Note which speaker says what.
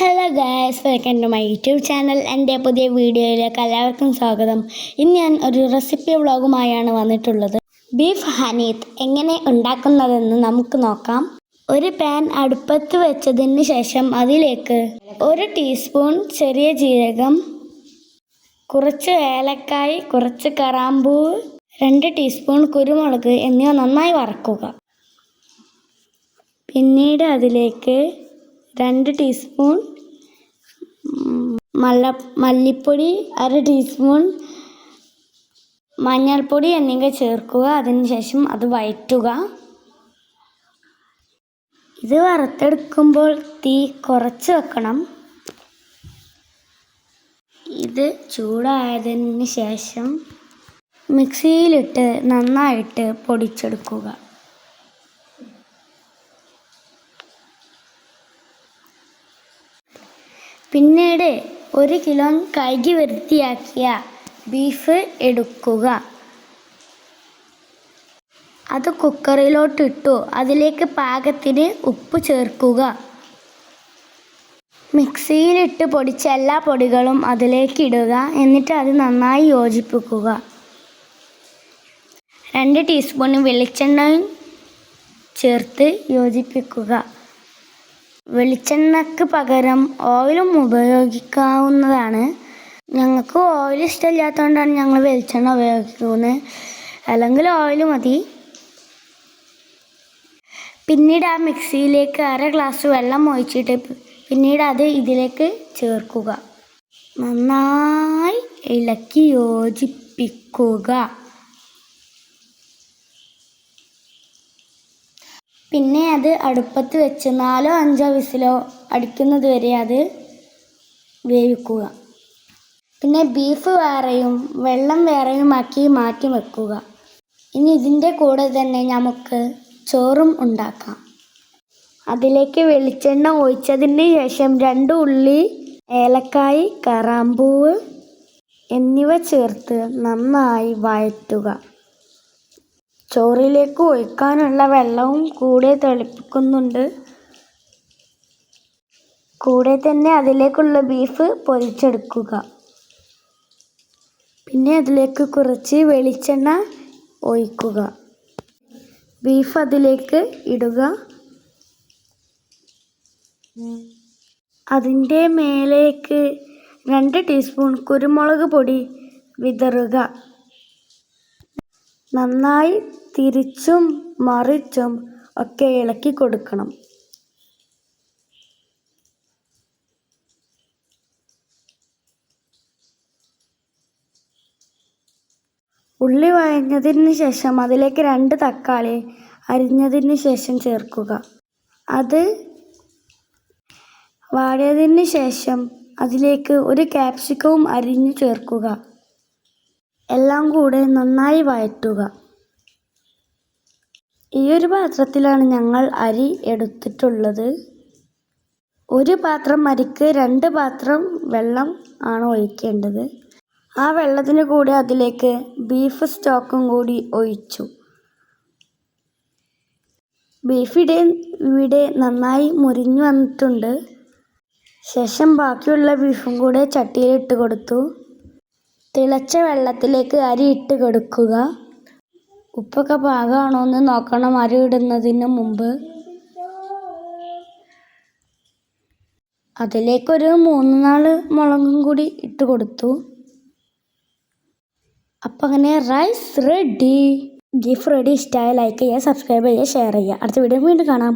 Speaker 1: Hello guys welcome to my YouTube channel എന്റെ പുതിയ വീഡിയോയിലേക്ക് എല്ലാവർക്കും സ്വാഗതം. ഇന്ന് ഞാൻ ഒരു റെസിപ്പി വ്ളോഗുമായാണ് വന്നിട്ടുള്ളത്. ബീഫ് ഹനീത്ത് എങ്ങനെ ഉണ്ടാക്കുന്നതെന്ന് നമുക്ക് നോക്കാം. ഒരു പാൻ അടുപ്പത്ത് വെച്ചതിന് ശേഷം അതിലേക്ക് ഒരു ടീസ്പൂൺ ചെറിയ ജീരകം കുറച്ച് ഏലക്കായ് കുറച്ച് കറാമ്പൂ രണ്ട് ടീസ്പൂൺ കുരുമുളക് എന്നിവ നന്നായി വറക്കുക. പിന്നീട് അതിലേക്ക് രണ്ട് ടീസ്പൂൺ മല്ല മല്ലിപ്പൊടി അര ടീസ്പൂൺ മഞ്ഞൾപ്പൊടി എന്നിവ ചേർക്കുക. അതിനുശേഷം അത് വയറ്റുക ഇത് വറുത്തെടുക്കുമ്പോൾ തീ കുറച്ച് വെക്കണം. ഇത് ചൂടായതിന് ശേഷം മിക്സിയിലിട്ട് നന്നായിട്ട് പൊടിച്ചെടുക്കുക. പിന്നീട് ഒരു കിലോ കഴുകി വൃത്തിയാക്കിയ ബീഫ് എടുക്കുക. അത് കുക്കറിലോട്ടിട്ടു അതിലേക്ക് പാകത്തിന് ഉപ്പ് ചേർക്കുക. മിക്സിയിലിട്ട് പൊടിച്ച എല്ലാ പൊടികളും അതിലേക്ക് ഇടുക. എന്നിട്ട് അത് നന്നായി യോജിപ്പിക്കുക. രണ്ട് ടീസ്പൂൺ വെളിച്ചെണ്ണയും ചേർത്ത് യോജിപ്പിക്കുക. വെളിച്ചെണ്ണക്ക് പകരം ഓയിലും ഉപയോഗിക്കാവുന്നതാണ്. ഞങ്ങൾക്ക് ഓയിൽ ഇഷ്ടമില്ലാത്തതുകൊണ്ടാണ് ഞങ്ങൾ വെളിച്ചെണ്ണ ഉപയോഗിക്കുന്നത്. അല്ലെങ്കിൽ ഓയിൽ മതി. പിന്നീട് ആ മിക്സിയിലേക്ക് അര ഗ്ലാസ് വെള്ളം ഒഴിച്ചിട്ട് പിന്നീട് അത് ഇതിലേക്ക് ചേർക്കുക. നന്നായി ഇളക്കി യോജിപ്പിക്കുക. പിന്നെ അത് അടുപ്പത്ത് വെച്ച് നാലോ അഞ്ചോ വിസിലോ അടിക്കുന്നത് വരെ അത് വേവിക്കുക. പിന്നെ ബീഫ് വേറെയും വെള്ളം വേറെയുമാക്കി മാറ്റി വെക്കുക. ഇനി ഇതിന്റെ കൂടെ തന്നെ നമുക്ക് ചോറും ഉണ്ടാക്കാം. അതിലേക്ക് വെളിച്ചെണ്ണ ഒഴിച്ചതിന് ശേഷം രണ്ട് ഉള്ളി ഏലക്കായ് കറാമ്പൂവ് എന്നിവ ചേർത്ത് നന്നായി വഴറ്റുക. ചോറിലേക്ക് ഒഴിക്കാനുള്ള വെള്ളവും കൂടെ തിളപ്പിക്കുന്നുണ്ട്. കൂടെ തന്നെ അതിലേക്കുള്ള ബീഫ് പൊരിച്ചെടുക്കുക. പിന്നെ അതിലേക്ക് കുറച്ച് വെളിച്ചെണ്ണ ഒഴിക്കുക. ബീഫ് അതിലേക്ക് ഇടുക. അതിന്റെ മേലേക്ക് രണ്ട് ടീസ്പൂൺ കുരുമുളക് പൊടി വിതറുക. നന്നായി തിരിച്ചും മറിച്ചും ഒക്കെ ഇളക്കി കൊടുക്കണം. ഉള്ളി വഴഞ്ഞതിന് ശേഷം അതിലേക്ക് രണ്ട് തക്കാളി അരിഞ്ഞതിന് ശേഷം ചേർക്കുക. അത് വാടിയതിന് ശേഷം അതിലേക്ക് ഒരു ക്യാപ്സിക്കവും അരിഞ്ഞു ചേർക്കുക. എല്ലാം കൂടെ നന്നായി വഴറ്റുക. ഈ ഒരു പാത്രത്തിലാണ് ഞങ്ങൾ അരി എടുത്തിട്ടുള്ളത്. ഒരു പാത്രം അരിക്ക് രണ്ട് പാത്രം വെള്ളം ആണ് ഒഴിക്കേണ്ടത്. ആ വെള്ളത്തിന് കൂടെ അതിലേക്ക് ബീഫ് സ്റ്റോക്കും കൂടി ഒഴിച്ചു. ബീഫിടെ ഇവിടെ നന്നായി മുരിഞ്ഞു വന്നിട്ടുണ്ട്. ശേഷം ബാക്കിയുള്ള ബീഫും കൂടെ ചട്ടിയിൽ ഇട്ട് കൊടുത്തു. തിളച്ച വെള്ളത്തിലേക്ക് അരി ഇട്ട് കൊടുക്കുക. ഉപ്പൊക്കെ പാകമാണോ എന്ന് നോക്കണം അരി ഇടുന്നതിന് മുമ്പ്. അതിലേക്കൊരു മൂന്ന് നാല് മുളകും കൂടി ഇട്ട് കൊടുത്തു. അപ്പം അങ്ങനെ റൈസ് റെഡി. ഗിഫ് റെഡി. ഇഷ്ടമായ ലൈക്ക് ചെയ്യുക സബ്സ്ക്രൈബ് ചെയ്യുക ഷെയർ ചെയ്യുക. അടുത്ത വീഡിയോ വീണ്ടും കാണാം.